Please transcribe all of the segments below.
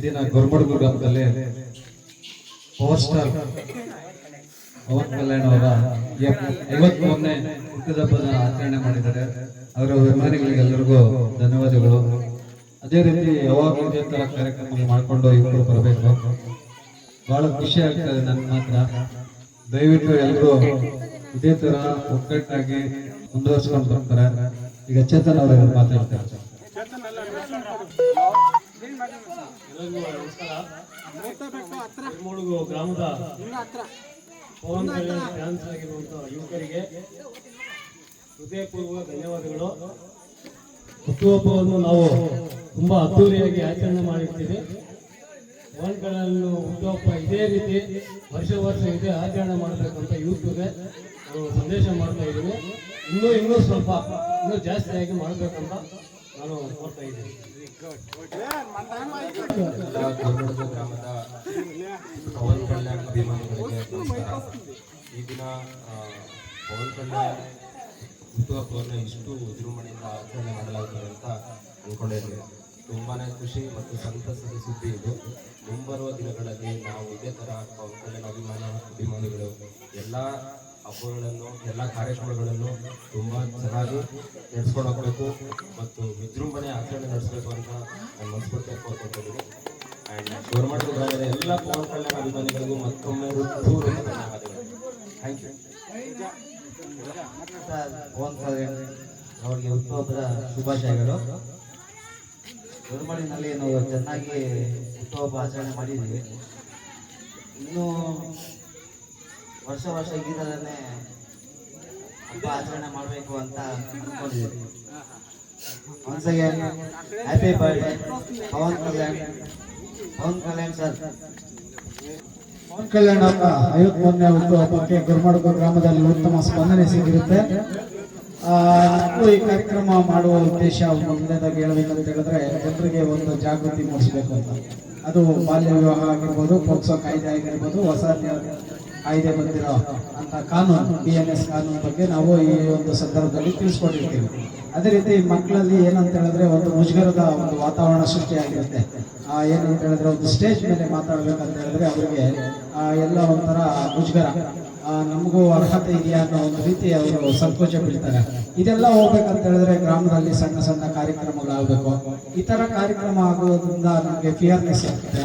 ಇಲ್ಲಿನ ಗೊರಮಡುಗು ಗ್ರಾಮದಲ್ಲಿ power star Pawan Kalyan ಅವರ ಐವತ್ಮೂರನೇ ಹುಟ್ಟಿದಬ್ಬದ ಆಚರಣೆ ಮಾಡಿದ್ದಾರೆ. ಅವರ ಅಭಿಮಾನಿಗಳಿಗೆ ಎಲ್ಲರಿಗೂ ಧನ್ಯವಾದಗಳು. ಅದೇ ರೀತಿ ಯಾವಾಗಲೂ ಇದೇ ತರ ಕಾರ್ಯಕ್ರಮ ಮಾಡಿಕೊಂಡು ಇಬ್ಬರು ಬರಬೇಕು. ಬಹಳ ಖುಷಿ ಆಗ್ತದೆ ನನ್ನ ಮಾತ್ರ. ದಯವಿಟ್ಟು ಎಲ್ಲರೂ ಇದೇ ತರ ಒಗ್ಗಟ್ಟಾಗಿ ಮುಂದುವರ್ಸ್ಕೊಂಡು ಬರ್ತಾರೆ. ಈಗ ಚೇತನ್ ಅವರ ಮಾತಾಡ್ತಾರೆ ಎಲ್ಲರಿಗೂ ಗ್ರಾಮದ ಪವನ್ ಕಲ್ಯಾಣ್ ಫ್ಯಾನ್ಸ್ ಆಗಿರುವಂತಹ ಯುವಕರಿಗೆ ಹೃದಯಪೂರ್ವಕ ಧನ್ಯವಾದಗಳು. ಹುಟ್ಟುಹಬ್ಬವನ್ನು ನಾವು ತುಂಬಾ ಅದ್ದೂರಿಯಾಗಿ ಆಚರಣೆ ಮಾಡಿರ್ತೀವಿ ಪವನ್ ಕಲ್ಯಾಣ್ ಹುಟ್ಟುಹಬ್ಬ ಇದೇ ರೀತಿ ವರ್ಷ ವರ್ಷ ಇದೇ ಆಚರಣೆ ಮಾಡಬೇಕಂತ ಯೂತ್ಗೆ ನಾವು ಸಂದೇಶ ಮಾಡ್ತಾ ಇದ್ದೀವಿ ಇನ್ನೂ ಇನ್ನೂ ಸ್ವಲ್ಪ ಇನ್ನೂ ಜಾಸ್ತಿಯಾಗಿ ಮಾಡಬೇಕಂತ ನಾನು ಕೋರ್ತಾ ಇದ್ದೀನಿ ಗ್ರಾಮದ ಪವನ್ ಕಲ್ಯಾಣ್ ಅಭಿಮಾನಿಗಳಿಗೆ ನಮಸ್ಕಾರ ಈ ದಿನ ಪವನ್ ಕಲ್ಯಾಣ್ ಹುಟ್ಟುಹಬ್ಬವನ್ನು ಇಷ್ಟು ವಿಜೃಂಭಣೆಯಿಂದ ಆಚರಣೆ ಮಾಡಲಾಗುತ್ತದೆ ಅಂತ ಅಂದ್ಕೊಂಡಿರಲಿಲ್ಲ ತುಂಬಾ ಖುಷಿ ಮತ್ತು ಸಂತಸದ ಸುದ್ದಿ ಇದು ಮುಂಬರುವ ದಿನಗಳಲ್ಲಿ ನಾವು ಇದೇ ಥರ ಪವನ್ ಕಲ್ಯಾಣ್ ಅಭಿಮಾನ ಅಭಿಮಾನಿಗಳು, ಎಲ್ಲ ಹಬ್ಬಗಳನ್ನು, ಎಲ್ಲ ಕಾರ್ಯಕ್ರಮಗಳನ್ನು ತುಂಬ ಚೆನ್ನಾಗಿ ನಡೆಸ್ಕೊಂಡು ಹೋಗಬೇಕು ಮತ್ತು ವಿಜೃಂಭಣೆ ಆಚರಣೆ ನಡೆಸಬೇಕು ಅಂತ ನಾನು ಮನಸ್ಫೂರ್ತಿಯಾಗಿ ಕೋರ್ಕೊತಿದ್ದೀನಿ ಆ್ಯಂಡ್ ಗೌರ್ಮೆಂಟ್ ಗ್ರಾಮದ ಎಲ್ಲ ಪವನ್ ಕಲ್ಯಾಣ ಅಭಿಮಾನಿಗಳಿಗೂ ಮತ್ತೊಮ್ಮೆ ಥ್ಯಾಂಕ್ ಯು ಪವನ್ ಕಲ್ಯಾಣ್ ಅವರಿಗೆ ಹುಟ್ಟುಹಬ್ಬದ ಶುಭಾಶಯಗಳು. ಗೌರ್ಮೆಂಟ್ನಲ್ಲಿ ನಾವು ಚೆನ್ನಾಗಿ ಹುಟ್ಟುಹಬ್ಬ ಆಚರಣೆ ಮಾಡಿದ್ದೀವಿ. ಇನ್ನು ವರ್ಷ ವರ್ಷ ಗೀತದನ್ನೇ ಹಬ್ಬ ಆಚರಣೆ ಮಾಡಬೇಕು ಅಂತ ಅನ್ಕೊಂಡಿದ್ದೀನಿ. Once again happy birthday Pawan Kalyan Pawan Kalyan sir Pawan Kalyan ಅವರ ಐವತ್ಮೂರನೇ ಹುಟ್ಟುಹಬ್ಬಕ್ಕೆ ಗುರುಮಡುಗು ಗ್ರಾಮದಲ್ಲಿ ಉತ್ತಮ ಸ್ಪಂದನೆ ನಾವು ಈ ಕಾರ್ಯಕ್ರಮ ಮಾಡುವ ಉದ್ದೇಶ ಮೊದಲನೇದಾಗಿ ಹೇಳ್ಬೇಕಂತ ಹೇಳಿದ್ರೆ ಜನರಿಗೆ ಒಂದು ಜಾಗೃತಿ ಮೂಡಿಸಬೇಕು ಅಂತ. ಅದು ಬಾಲ್ಯ ವಿವಾಹ ಆಗಿರ್ಬೋದು, ಪೋಕ್ಸೋ ಕಾಯ್ದೆ ಆಗಿರ್ಬೋದು, ಹೊಸ ಕಾಯ್ದೆ ಬಂದಿರೋ ಅಂತ ಕಾನೂನು ಬಿ ಎನ್ ಎಸ್ ಕಾನೂನು ಬಗ್ಗೆ ನಾವು ಈ ಒಂದು ಸಂದರ್ಭದಲ್ಲಿ ತಿಳಿಸ್ಕೊಂಡಿರ್ತೀವಿ. ಅದೇ ರೀತಿ ಮಕ್ಕಳಲ್ಲಿ ಏನಂತ ಹೇಳಿದ್ರೆ ಒಂದು ಮುಜುಗರದ ಒಂದು ವಾತಾವರಣ ಸೃಷ್ಟಿಯಾಗಿರುತ್ತೆ. ಏನಂತ ಹೇಳಿದ್ರೆ ಒಂದು ಸ್ಟೇಜ್ ಮೇಲೆ ಮಾತಾಡ್ಬೇಕಂತ ಹೇಳಿದ್ರೆ ಅವರಿಗೆ ಎಲ್ಲ ಒಂಥರ ಮುಜುಗರ. ನಮಗೂ ಅರ್ಹತೆ ಇದೆಯಾ ಅನ್ನೋ ಒಂದು ರೀತಿ ಅವರು ಸಂಕೋಚ ಬೀಳ್ತಾರೆ. ಇದೆಲ್ಲ ಹೋಗ್ಬೇಕಂತ ಹೇಳಿದ್ರೆ ಗ್ರಾಮದಲ್ಲಿ ಸಣ್ಣ ಸಣ್ಣ ಕಾರ್ಯಕ್ರಮಗಳಾಗಬೇಕು. ಈ ಥರ ಕಾರ್ಯಕ್ರಮ ಆಗೋದ್ರಿಂದ ನಮಗೆ ಫಿಯರ್ನೆಸ್ ಆಗ್ತದೆ.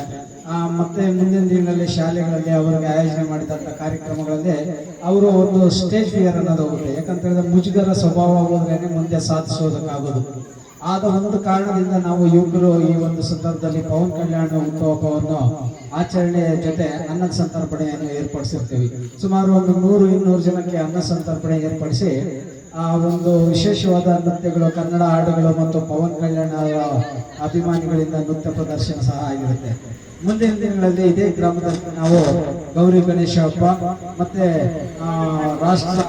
ಮತ್ತೆ ಮುಂದಿನ ದಿನಗಳಲ್ಲಿ ಶಾಲೆಗಳಲ್ಲಿ ಅವರಿಗೆ ಆಯೋಜನೆ ಮಾಡಿದಂಥ ಕಾರ್ಯಕ್ರಮಗಳಲ್ಲಿ ಅವರು ಒಂದು ಸ್ಟೇಜ್ ಫಿಯರ್ ಅನ್ನೋದು ಹೋಗುತ್ತೆ. ಯಾಕಂತ ಹೇಳಿದ್ರೆ ಮುಜುಗರ ಸ್ವಭಾವ ಹೋದ್ರೇನೆ ಮುಂದೆ ಸಾಧಿಸೋದಕ್ಕಾಗೋದು. ಆದ ಒಂದು ಕಾರಣದಿಂದ ನಾವು ಯುವಕರು ಈ ಒಂದು ಸಂದರ್ಭದಲ್ಲಿ ಪವನ್ ಕಲ್ಯಾಣ ಉತ್ಸವವನ್ನು ಆಚರಣೆಯ ಜೊತೆ ಅನ್ನ ಸಂತರ್ಪಣೆಯನ್ನು ಏರ್ಪಡಿಸಿರ್ತೀವಿ. ಸುಮಾರು ಒಂದು ನೂರು ಇನ್ನೂರು ಜನಕ್ಕೆ ಅನ್ನ ಸಂತರ್ಪಣೆ ಏರ್ಪಡಿಸಿ ಆ ಒಂದು ವಿಶೇಷವಾದ ನೃತ್ಯಗಳು, ಕನ್ನಡ ಹಾಡುಗಳು ಮತ್ತು ಪವನ್ ಕಲ್ಯಾಣ ಅಭಿಮಾನಿಗಳಿಂದ ನೃತ್ಯ ಪ್ರದರ್ಶನ ಸಹ ಆಗಿರುತ್ತೆ. ಮುಂದಿನ ದಿನಗಳಲ್ಲಿ ಇದೇ ಗ್ರಾಮದಲ್ಲಿ ನಾವು ಗೌರಿ ಗಣೇಶ ಹಬ್ಬ, ಮತ್ತೆ ರಾಷ್ಟ್ರ,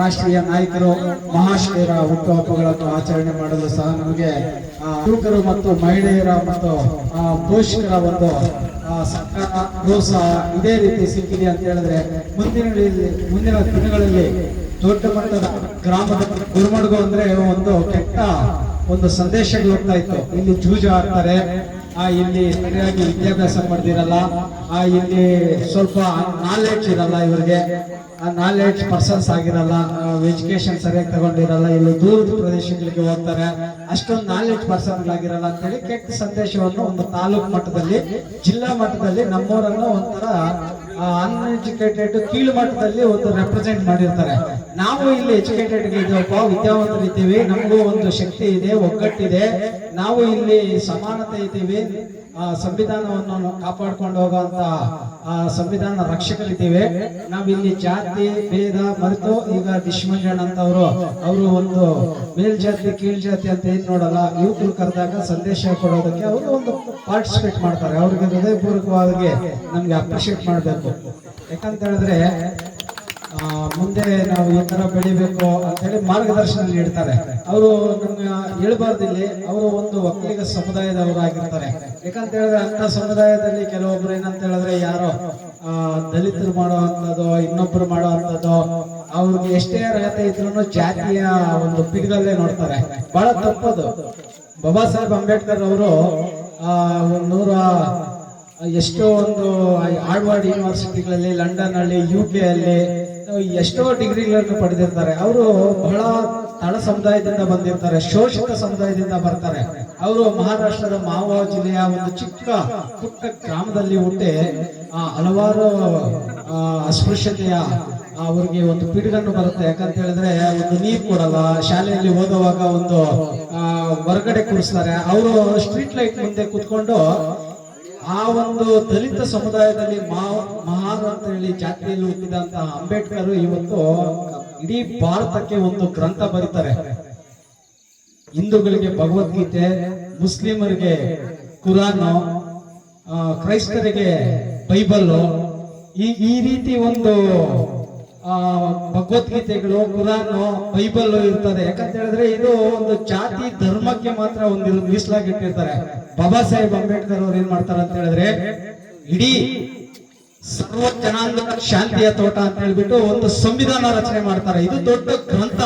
ರಾಷ್ಟ್ರೀಯ ನಾಯಕರು ಮಹಾಶಯರ ಹುಟ್ಟುಹಬ್ಬಗಳನ್ನು ಆಚರಣೆ ಮಾಡಲು ಸಹ ನಮಗೆ ಯುವಕರು ಮತ್ತು ಮಹಿಳೆಯರ ಮತ್ತು ಪೋಷಕರ ಒಂದು ಸರ್ಕಾರ ಪ್ರೋತ್ಸಾಹ ಇದೇ ರೀತಿ ಸಿಕ್ಕಿದೆ ಅಂತ ಹೇಳಿದ್ರೆ ಮುಂದಿನ ಮುಂದಿನ ದಿನಗಳಲ್ಲಿ ದೊಡ್ಡ ಮಟ್ಟದ ಗ್ರಾಮದ ಗುರುಮಡುಗು ಅಂದ್ರೆ ಒಂದು ಕೆಟ್ಟ ಒಂದು ಸಂದೇಶಗಳು ಹೋಗ್ತಾ ಇತ್ತು. ಇಲ್ಲಿ ಜೂಜ ಆಡ್ತಾರೆ ಆ, ಇಲ್ಲಿ ಸರಿಯಾಗಿ ವಿದ್ಯಾಭ್ಯಾಸ ಮಾಡ್ದಿರಲ್ಲ. ಆ, ಇಲ್ಲಿ ಸ್ವಲ್ಪ ನಾಲೆಡ್ಜ್ ಇರಲ್ಲ ಇವರಿಗೆ. ಆ ನಾಲೆಡ್ಜ್ ಪರ್ಸನ್ಸ್ ಆಗಿರಲ್ಲ ಎಜುಕೇಶನ್ ಸರಿಯಾಗಿ ತಗೊಂಡಿರಲ್ಲ, ಇಲ್ಲಿ ದೂರದ ಪ್ರದೇಶಗಳಿಗೆ ಹೋಗ್ತಾರೆ. ಅಷ್ಟೊಂದು ನಾಲೆಡ್ಜ್ ಪರ್ಸನ್ಗಳಾಗಿರಲ್ಲ ಆಗಿರಲ್ಲ ಅಂತ ಹೇಳಿ ಕೆಟ್ಟ ಸಂದೇಶವನ್ನು ಒಂದು ತಾಲೂಕು ಮಟ್ಟದಲ್ಲಿ, ಜಿಲ್ಲಾ ಮಟ್ಟದಲ್ಲಿ ನಮ್ಮೂರನ್ನು ಒಂಥರ ಅನ್ಎಜುಕೇಟೆಡ್ ಕೀಳು ಮಟ್ಟದಲ್ಲಿ ಒಂದು ರೆಪ್ರೆಸೆಂಟ್ ಮಾಡಿರ್ತಾರೆ. ನಾವು ಇಲ್ಲಿ ಎಜುಕೇಟೆಡ್ ಇದ್ದೀವಪ್ಪ ವಿದ್ಯಾವಂತರಿದ್ದೀವಿ ನಮಗೂ ಒಂದು ಶಕ್ತಿ ಇದೆ, ಒಗ್ಗಟ್ಟಿದೆ. ನಾವು ಇಲ್ಲಿ ಸಮಾನತೆ ಇದ್ದೀವಿ. ಸಂವಿಧಾನವನ್ನು ಕಾಪಾಡ್ಕೊಂಡು ಹೋಗುವಂತ ಆ, ಸಂವಿಧಾನ ರಕ್ಷಕರಿದ್ದೇವೆ. ನಾವಿಲ್ಲಿ ಜಾತಿ ಭೇದ ಮರೆತು ಈಗ ದಿಶ್ಮಂಜಣ್ಣ ಅಂತ ಅವರು ಅವರು ಒಂದು ಮೇಲ್ಜಾತಿ ಕೀಳ್ಜಾತಿ ಅಂತ ಏನ್ ನೋಡಲ್ಲ ಯುವಕರು ಕರೆದಾಗ ಸಂದೇಶ ಕೊಡೋದಕ್ಕೆ ಅವರು ಒಂದು ಪಾರ್ಟಿಸಿಪೇಟ್ ಮಾಡ್ತಾರೆ. ಅವ್ರಿಗೆ ಹೃದಯಪೂರ್ವಕವಾಗಿ ನಮ್ಗೆ ಅಪ್ರಿಶಿಯೇಟ್ ಮಾಡಬೇಕು. ಯಾಕಂತ ಹೇಳಿದ್ರೆ ಆ, ಮುಂದೆ ನಾವು ಈ ತರ ಬೆಳಿಬೇಕು ಅಂತ ಹೇಳಿ ಮಾರ್ಗದರ್ಶನ ನೀಡ್ತಾರೆ. ಅವರು ನಮ್ಗೆ ಹೇಳ್ಬಾರ್ದಿಲ್ಲಿ ಅವರು ಒಂದು ಒಕ್ಕಲಿಗ ಸಮುದಾಯದವರಾಗಿರ್ತಾರೆ. ಯಾಕಂತ ಹೇಳಿದ್ರೆ ಅಂತ ಸಮುದಾಯದಲ್ಲಿ ಕೆಲವೊಬ್ರು ಏನಂತ ಹೇಳಿದ್ರೆ ಯಾರೋ ದಲಿತರು ಮಾಡುವಂಥದ್ದು ಇನ್ನೊಬ್ರು ಮಾಡುವಂಥದ್ದು ಅವ್ರಿಗೆ ಎಷ್ಟೇ ಅರ್ಹತೆ ಇದ್ರು ಜಾತಿಯ ಒಂದು ಪಿಡುಗಲ್ಲೇ ನೋಡ್ತಾರೆ. ಬಹಳ ತಪ್ಪದು. ಬಾಬಾ ಸಾಹೇಬ್ ಅಂಬೇಡ್ಕರ್ ಅವರು ನೂರ, ಎಷ್ಟೋ ಒಂದು ಹಾರ್ಡ್ವರ್ಡ್ ಯೂನಿವರ್ಸಿಟಿಗಳಲ್ಲಿ ಲಂಡನ್ ಅಲ್ಲಿ ಯು ಕೆ ಅಲ್ಲಿ ಎಷ್ಟೋ ಡಿಗ್ರಿಗಳನ್ನು ಪಡೆದಿರ್ತಾರೆ. ಅವರು ಬಹಳ ತಳ ಸಮುದಾಯದಿಂದ ಬಂದಿರ್ತಾರೆ ಶೋಷಿತ ಸಮುದಾಯದಿಂದ ಬರ್ತಾರೆ. ಅವರು ಮಹಾರಾಷ್ಟ್ರದ ಮಾವ ಜಿಲ್ಲೆಯ ಒಂದು ಚಿಕ್ಕ ಪುಟ್ಟ ಗ್ರಾಮದಲ್ಲಿ ಹುಟ್ಟಿ ಆ, ಹಲವಾರು ಅಸ್ಪೃಶ್ಯತೆಯ ಅವ್ರಿಗೆ ಒಂದು ಪಿಡುಗನ್ನು ಬರುತ್ತೆ. ಯಾಕಂತ ಹೇಳಿದ್ರೆ ಒಂದು ನೀರು ಕೊಡಲ್ಲ. ಶಾಲೆಯಲ್ಲಿ ಓದುವಾಗ ಒಂದು ಹೊರಗಡೆ ಕೂರಿಸ್ತಾರೆ. ಅವರು ಸ್ಟ್ರೀಟ್ ಲೈಟ್ ಮುಂದೆ ಕುತ್ಕೊಂಡು ಆ ಒಂದು ದಲಿತ ಸಮುದಾಯದಲ್ಲಿ ಮಹಾನ್ ಅಂತ ಹೇಳಿ ಜಾತಿಯಲ್ಲಿ ಹುಟ್ಟಿದಂತಹ ಅಂಬೇಡ್ಕರ್ ಇವತ್ತು ಇಡೀ ಭಾರತಕ್ಕೆ ಒಂದು ಗ್ರಂಥ ಬರೀತಾರೆ. ಹಿಂದೂಗಳಿಗೆ ಭಗವದ್ಗೀತೆ, ಮುಸ್ಲಿಮರಿಗೆ ಕುರಾನು ಕ್ರೈಸ್ತರಿಗೆ ಬೈಬಲ್ಲು ಈ ಈ ರೀತಿ ಒಂದು ಭಗವದ್ಗೀತೆಗಳು, ಕುರಾನು, ಬೈಬಲ್ ಇರ್ತದೆ. ಯಾಕಂತ ಹೇಳಿದ್ರೆ ಇದು ಒಂದು ಜಾತಿ ಧರ್ಮಕ್ಕೆ ಮಾತ್ರ ಒಂದು ಮೀಸಲಾಗಿಟ್ಟಿರ್ತಾರೆ. ಬಾಬಾ ಸಾಹೇಬ್ ಅಂಬೇಡ್ಕರ್ ಅವ್ರು ಏನ್ ಮಾಡ್ತಾರೆ ಅಂತ ಹೇಳಿದ್ರೆ, ಇಡೀ ಸರ್ವ ಶಾಂತಿಯ ತೋಟ ಅಂತ ಹೇಳ್ಬಿಟ್ಟು ಒಂದು ಸಂವಿಧಾನ ರಚನೆ ಮಾಡ್ತಾರೆ. ಇದು ದೊಡ್ಡ ಗ್ರಂಥ.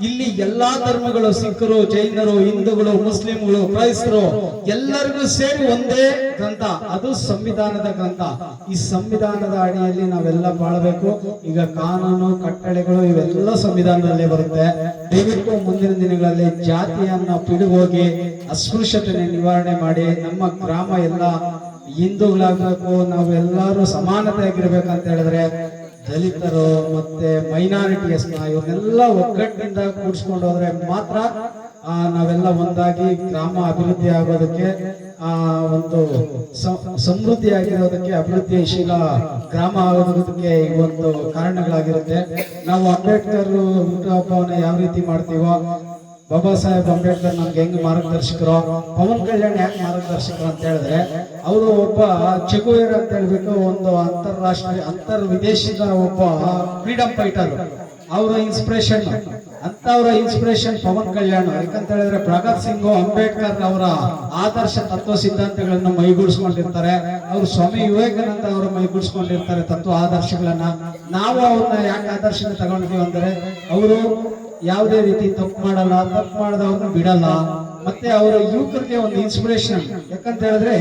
ಇಲ್ಲಿ ಎಲ್ಲಾ ಧರ್ಮಗಳು ಸಿಖ್ಖರು, ಜೈನರು, ಹಿಂದೂಗಳು, ಮುಸ್ಲಿಂಗಳು, ಕ್ರೈಸ್ತರು ಎಲ್ಲರಿಗೂ ಸೇರಿ ಒಂದೇ ಗ್ರಂಥ. ಅದು ಸಂವಿಧಾನದ ಗ್ರಂಥ. ಈ ಸಂವಿಧಾನದ ಅಡಿಯಲ್ಲಿ ನಾವೆಲ್ಲ ಬಾಳಬೇಕು. ಈಗ ಕಾನೂನು, ಕಟ್ಟಳೆಗಳು ಇವೆಲ್ಲ ಸಂವಿಧಾನದಲ್ಲೇ ಬರುತ್ತೆ. ದಯವಿಟ್ಟು ಮುಂದಿನ ದಿನಗಳಲ್ಲಿ ಜಾತಿಯನ್ನ ಪಿಡುಗೋಗಿ ಅಸ್ಪೃಶ್ಯತೆ ನಿವಾರಣೆ ಮಾಡಿ ನಮ್ಮ ಗ್ರಾಮ ಎಲ್ಲ ಹಿಂದೂಗಳಾಗಬೇಕು ನಾವೆಲ್ಲರೂ ಸಮಾನತೆಯಾಗಿರ್ಬೇಕಂತ ಹೇಳಿದ್ರೆ ದಲಿತರು ಮತ್ತೆ ಮೈನಾರಿಟಿಯಸ್ ಇವ್ರನ್ನೆಲ್ಲ ಒಗ್ಗಟ್ಟಿನಿಂದ ಕೂಡಿಸ್ಕೊಂಡು ಹೋದ್ರೆ ಮಾತ್ರ ನಾವೆಲ್ಲ ಒಂದಾಗಿ ಗ್ರಾಮ ಅಭಿವೃದ್ಧಿ ಆಗೋದಕ್ಕೆ, ಆ, ಒಂದು ಸಮೃದ್ಧಿ ಆಗಿರೋದಕ್ಕೆ ಅಭಿವೃದ್ಧಿಶೀಲ ಗ್ರಾಮ ಆಗೋದಕ್ಕೆ ಈ ಒಂದು ಕಾರಣಗಳಾಗಿರುತ್ತೆ. ನಾವು ಅಂಬೇಡ್ಕರ್ ಹುಟ್ಟುಹಬ್ಬವನ್ನ ಯಾವ ರೀತಿ ಮಾಡ್ತೀವೋ ಬಾಬಾ ಸಾಹೇಬ್ ಅಂಬೇಡ್ಕರ್ ನಮ್ಗೆ ಹೆಂಗ್ ಮಾರ್ಗದರ್ಶಕರು? ಪವನ್ ಕಲ್ಯಾಣ್ ಯಾಕೆ ಮಾರ್ಗದರ್ಶಕರು ಅಂತ ಹೇಳಿದ್ರೆ, ಅವರು ಒಬ್ಬ ಚೆಗುವೇರ್ ಅಂತ ಹೇಳ್ಬಿಟ್ಟು ಒಂದು ಅಂತಾರಾಷ್ಟ್ರೀಯ ಅಂತರ್ ವಿದೇಶದ ಒಬ್ಬ ಫ್ರೀಡಮ್ ಫೈಟರ್ ಅವರ ಇನ್ಸ್ಪಿರೇಷನ್ ಅಂತವರ ಇನ್ಸ್ಪಿರೇಷನ್ ಪವನ್ ಕಲ್ಯಾಣ್. ಯಾಕಂತ ಹೇಳಿದ್ರೆ ಭಗತ್ ಸಿಂಗ್ ಅಂಬೇಡ್ಕರ್ ಅವರ ಆದರ್ಶ ತತ್ವ ಸಿದ್ಧಾಂತಗಳನ್ನು ಮೈಗೂಡಿಸ್ಕೊಂಡಿರ್ತಾರೆ. ಅವರು ಸ್ವಾಮಿ ವಿವೇಕಾನಂದ ಅವರು ಮೈಗೂಡಿಸ್ಕೊಂಡಿರ್ತಾರೆ ತತ್ವ ಆದರ್ಶಗಳನ್ನ. ನಾವು ಅವ್ರನ್ನ ಯಾಕೆ ಆದರ್ಶನ ತಗೊಂಡಿದೀವಿ ಅಂದ್ರೆ, ಅವರು ಯಾವುದೇ ರೀತಿ ತಪ್ಪು ಮಾಡಲ್ಲ, ತಪ್ಪು ಮಾಡದವ್ರನ್ನ ಬಿಡಲ್ಲ. ಮತ್ತೆ ಅವರ ಯುವಕರಿಗೆ ಒಂದು ಇನ್ಸ್ಪಿರೇಷನ್ ಯಾಕಂತ ಹೇಳಿದ್ರೆ,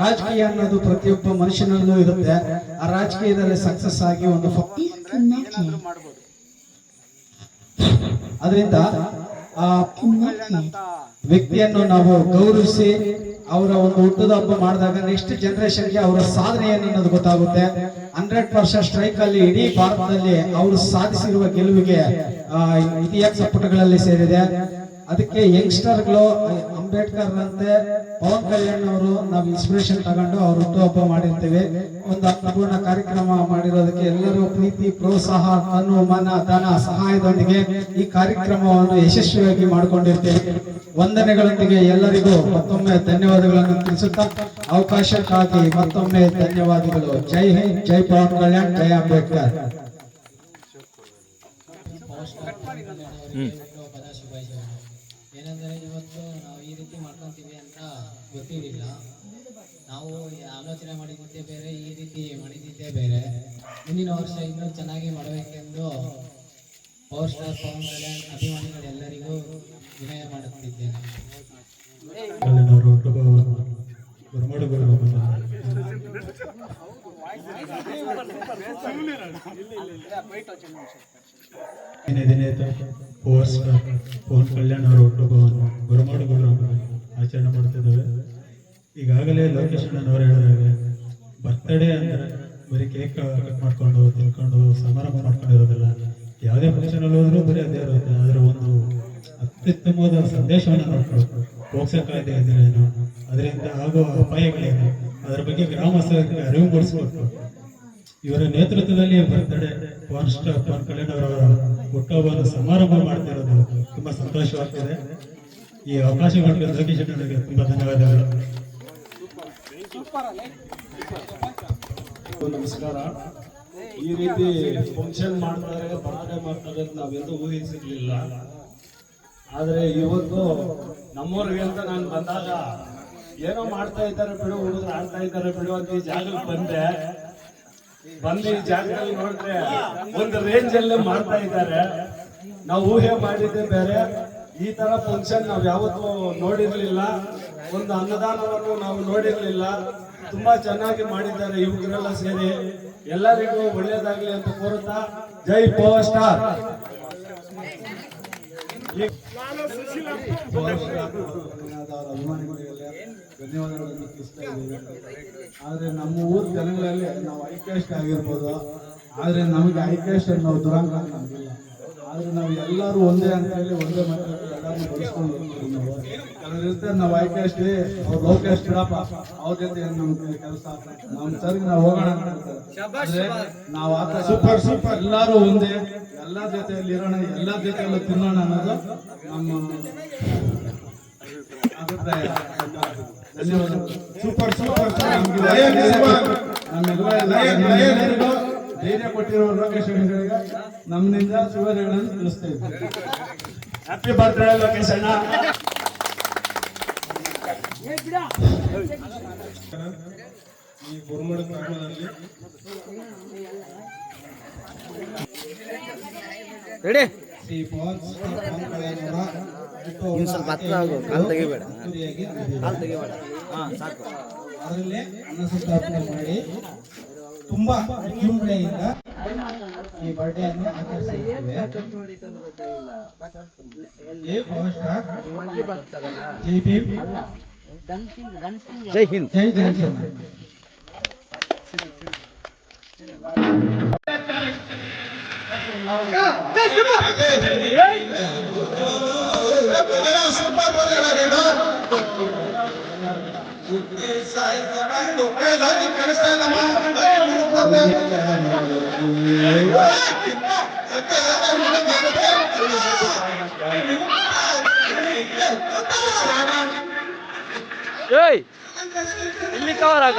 ರಾಜಕೀಯ ಅನ್ನೋದು ಪ್ರತಿಯೊಬ್ಬ ಮನುಷ್ಯನಲ್ಲೂ ಇರುತ್ತೆ. ಆ ರಾಜಕೀಯದಲ್ಲಿ ಸಕ್ಸಸ್ ಆಗಿ ಒಂದು ಅದರಿಂದ ಆ ವ್ಯಕ್ತಿಯನ್ನು ನಾವು ಗೌರವಿಸಿ ಅವರ ಒಂದು ಹುಟ್ಟದ ಹಬ್ಬ ಮಾಡಿದಾಗ ನೆಕ್ಸ್ಟ್ ಜನರೇಷನ್ಗೆ ಅವರ ಸಾಧನೆ ಏನು ಅನ್ನೋದು ಗೊತ್ತಾಗುತ್ತೆ. ಹಂಡ್ರೆಡ್ ಪರ್ಸೆಂಟ್ ಸ್ಟ್ರೈಕ್ ಅಲ್ಲಿ ಇಡೀ ಭಾರತದಲ್ಲಿ ಅವರು ಸಾಧಿಸಿರುವ ಗೆಲುವಿಗೆ ಇತಿಹಾಸ ಪುಟಗಳಲ್ಲಿ ಸೇರಿದೆ. ಅದಕ್ಕೆ ಯಂಗ್ಸ್ಟರ್ಗಳು ಅಂಬೇಡ್ಕರ್ ಅಂತೆ ಪವನ್ ಕಲ್ಯಾಣ್ ಅವರು ನಾವು ಇನ್ಸ್ಪಿರೇಷನ್ ತಗೊಂಡು ಅವ್ರ ಹುಟ್ಟುಹಬ್ಬ ಮಾಡಿರ್ತೀವಿ. ಒಂದು ಅರ್ಥಪೂರ್ಣ ಕಾರ್ಯಕ್ರಮ ಮಾಡಿರೋದಕ್ಕೆ ಎಲ್ಲರೂ ಪ್ರೀತಿ, ಪ್ರೋತ್ಸಾಹ, ತನು, ಮನ, ಧನ, ಸಹಾಯದೊಂದಿಗೆ ಈ ಕಾರ್ಯಕ್ರಮವನ್ನು ಯಶಸ್ವಿಯಾಗಿ ಮಾಡಿಕೊಂಡಿರ್ತೇವೆ. ವಂದನೆಗಳೊಂದಿಗೆ ಎಲ್ಲರಿಗೂ ಮತ್ತೊಮ್ಮೆ ಧನ್ಯವಾದಗಳನ್ನು ತಿಳಿಸುತ್ತಾ ಅವಕಾಶಕ್ಕಾಗಿ ಮತ್ತೊಮ್ಮೆ ಧನ್ಯವಾದಗಳು. ಜೈ ಹಿಂದ್, ಜೈ ಪವನ್ ಕಲ್ಯಾಣ್, ಜೈ ಅಂಬೇಡ್ಕರ್ ಪದ ಶುಭಾಶಯಗಳು ಏನಂದರೆ ಇವತ್ತು ನಾವು ಈ ರೀತಿ ಮಾಡ್ಕೊತೀವಿ ಅಂತ ಗೊತ್ತಿರಲಿಲ್ಲ ನಾವು ಆಲೋಚನೆ ಮಾಡಿದ್ದೇ ಬೇರೆ ಈ ರೀತಿ ಮಾಡಿದ್ದೇ ಬೇರೆ. ಮುಂದಿನ ವರ್ಷ ಇನ್ನೂ ಚೆನ್ನಾಗಿ ಮಾಡಬೇಕೆಂದು ಪವರ್ ಸ್ಟಾರ್ ಪವನ್ ಕಲ್ಯಾಣ್ ಅಭಿಮಾನಿಗಳೆಲ್ಲರಿಗೂ ವಿನಯ ಮಾಡುತ್ತಿದ್ದೇನೆ. ಪವನ್ ಕಲ್ಯಾಣ್ ಅವರ ಹುಟ್ಟುಹಬ್ಬವನ್ನು ಬರಮಾಡುಗಳು ಆಚರಣೆ ಮಾಡುತ್ತಿದ್ದೇವೆ. ಈಗಾಗಲೇ ಲೋಕೇಶ್ ಅಣ್ಣನವರು ಹೇಳಿದಾಗ ಬರ್ತ್ಡೇ ಅಂದರೆ ಬರೀ ಕೇಕ್ ಕಟ್ ಮಾಡ್ಕೊಂಡು, ತಿನ್ಕೊಂಡು ಸಮಾರಂಭ ಮಾಡ್ಕೊಂಡಿರೋದಿಲ್ಲ. ಯಾವುದೇ ಫಂಕ್ಷನ್ ಅಲ್ಲಿ ಹೋದ್ರೂ ಬರೀ ಅದೇ ಇರುತ್ತೆ. ಅದರ ಒಂದು ಅತ್ಯುತ್ತಮವಾದ ಸಂದೇಶವನ್ನು ನೋಡ್ಕೊಳ್ಬೇಕು ಪೋಕ್ಸೋ ಕಾಯ್ದೆ ಅದರಿಂದ ಆಗುವ ಅಪಾಯಗಳೇನು? ಅದ್ರ ಬಗ್ಗೆ ಗ್ರಾಮಸ್ಥರಿಗೆ ಅರಿವು ಮೂಡಿಸ್ಬೇಕು. ಇವರ ನೇತೃತ್ವದಲ್ಲಿ ಬರ್ತಡೆ ಪವನ್ ಸ್ಟಾರ್ ಪವನ್ ಕಲ್ಯಾಣ್ ಅವರ ಹುಟ್ಟುಹಬ್ಬವನ್ನು ಸಮಾರಂಭ ಮಾಡ್ತಿರೋದು ತುಂಬಾ ಸಂತೋಷವಾಗ್ತಿದೆ. ಈ ಅವಕಾಶ ಮಾಡಿದ ಅಣ್ಣನಿಗೆ ತುಂಬಾ ಧನ್ಯವಾದಗಳು. ನಮಸ್ಕಾರ. ಈ ರೀತಿ ಫಂಕ್ಷನ್ ಮಾಡ್ತಾರೆ ಬರ್ತಡೇ ಮಾಡ್ತಾರೆ ಅಂತ ನಾವೆಂದೂ ಊಹಿಸಿರ್ಲಿಲ್ಲ. ಆದರೆ ಇವತ್ತು ನಮ್ಮೂರಿಗೆ ಅಂತ ನಾನು ಬಂದಾಗ ಏನೋ ಮಾಡ್ತಾ ಇದ್ದಾರೆ ಬಿಡು, ಹುಡುಗರು ಆಡ್ತಾ ಇದ್ದಾರೆ ಬಿಡು ಅಂತ ಈ ಜಾಗಕ್ಕೆ ಬಂದೆ. ಬಂದು ಈ ಜಾಗದಲ್ಲಿ ನೋಡಿದ್ರೆ ಒಂದು ರೇಂಜ್ ಅಲ್ಲೇ ಮಾಡ್ತಾ ಇದ್ದಾರೆ. ನಾವು ಊಹೆ ಮಾಡಿದ್ದೆ ಬೇರೆ. ಈ ತರ ಫಂಕ್ಷನ್ ನಾವು ಯಾವತ್ತೂ ನೋಡಿರ್ಲಿಲ್ಲ. ಒಂದು ಅನ್ನದಾನವನ್ನು ನಾವು ನೋಡಿರಲಿಲ್ಲ. ತುಂಬಾ ಚೆನ್ನಾಗಿ ಮಾಡಿದ್ದಾರೆ ಯುವಕರೆಲ್ಲ ಸೇರಿ. ಎಲ್ಲರಿಗೂ ಒಳ್ಳೇದಾಗ್ಲಿ ಅಂತ ಕೋರುತ್ತಾ ಜೈ ಪವರ್ ಸ್ಟಾರ್. ಅಭಿಮಾನಿಗಳಿಗೆಲ್ಲ ಧನ್ಯವಾದಗಳನ್ನು ತಿಳಿಸ್ತಾ ಇದ್ದೀವಿ ಆದರೆ ನಮ್ಮ ಊರ್ ಜನಗಳಲ್ಲಿ ನಾವು ಐಕ್ಯಸ್ಟ್ ಆಗಿರ್ಬೋದು. ಆದರೆ ನಮಗೆ ಐಕ್ಯಸ್ಟ್ ನಾವು ದುರಂಗ ನಮಗಿಲ್ಲ. ಆದರೆ ನಾವು ಎಲ್ಲರೂ ಒಂದೇ ಅಂತ ಹೇಳಿ ಒಂದೇ ಮಾತಾಡ್ತೀವಿ ಎಲ್ಲರನ್ನೂ ಬಳಸ್ಕೊಂಡು ಹೋಗ್ತೀವಿ ನಾವು. ಕೆಲವ್ರು ಇರ್ತಾರೆ ನಾವು ಅವ್ರು ಲೋಕೇಶ್ ಬಿಡಪ್ಪ ಅವ್ರ ಜೊತೆ ನಮ್ಗೆ ಕೆಲಸ ನಮ್ಮ ಸರ್ಗೆ ನಾವು ಹೋಗೋಣ. ಆದ್ರೆ ನಾವು ಆ ಥರ ಸೂಪರ್ ಸೂಪರ್. ಎಲ್ಲರೂ ಒಂದೇ ಎಲ್ಲ ಜೊತೆಯಲ್ಲಿ ಇರೋಣ ಎಲ್ಲ ಜೊತೆಯಲ್ಲೂ ತಿನ್ನೋಣ ಅನ್ನೋದು ನಮ್ಮ ಅಭಿಪ್ರಾಯ. ಧನ್ಯವಾದಗಳು. Super super. ನಮ್ಮೆಲ್ಲರಿಗೂ ಧೈರ್ಯ ಕೊಟ್ಟಿರೋ ಲೋಕೇಶ್ ಅಣ್ಣಗಳಿಗೆ ನಮ್ಮಿಂದ ಶುಭಗಳನ್ನು ತಿಳಿಸ್ತೇವೆ ಹ್ಯಾಪಿ ಬರ್ತ್ಡೇ ಲೋಕೇಶ್ ಅಣ್ಣ. ಈ ಗುರುಮಡ ಗ್ರಾಮದಲ್ಲಿ ಶ್ರೀ ಪವನ್ ಹುಟ್ಟುಹಬ್ಬ ಸ್ವಲ್ಪ ಹತ್ರ ಆಗು, ಕಾಲು ತೆಗಿಬೇಡ. ಹಾ ಸಾಕು. ಅದರಲ್ಲಿ ಅನ್ನ ಸಂತಾಪನೆ ಮಾಡಿ ತುಂಬಾ ವಿಜೃಂಭಣೆಯಿಂದ ಈ ಬರ್ಡೇ ಅನ್ನು ಆಚರಿಸುತ್ತೇವೆ ಜೈ ಪವನ್ ಸ್ಟಾರ್ ಜೈ ಭೀಮ್ ಜೈ ಹಿಂದ್ ಜೈ ಜಯಚಂದ್ರ ಏಯ್ ಇಲ್ಲಿ ಕವರ್ ಆಗ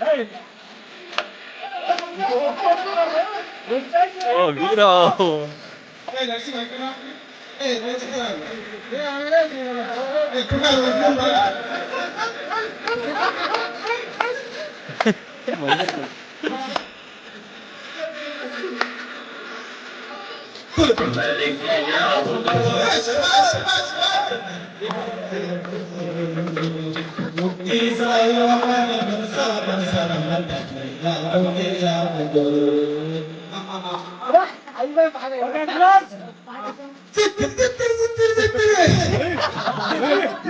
Hey! 어, 미라. Mukti saya mana bersama sama tak pernah mungkin yang menjadi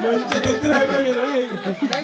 మంచి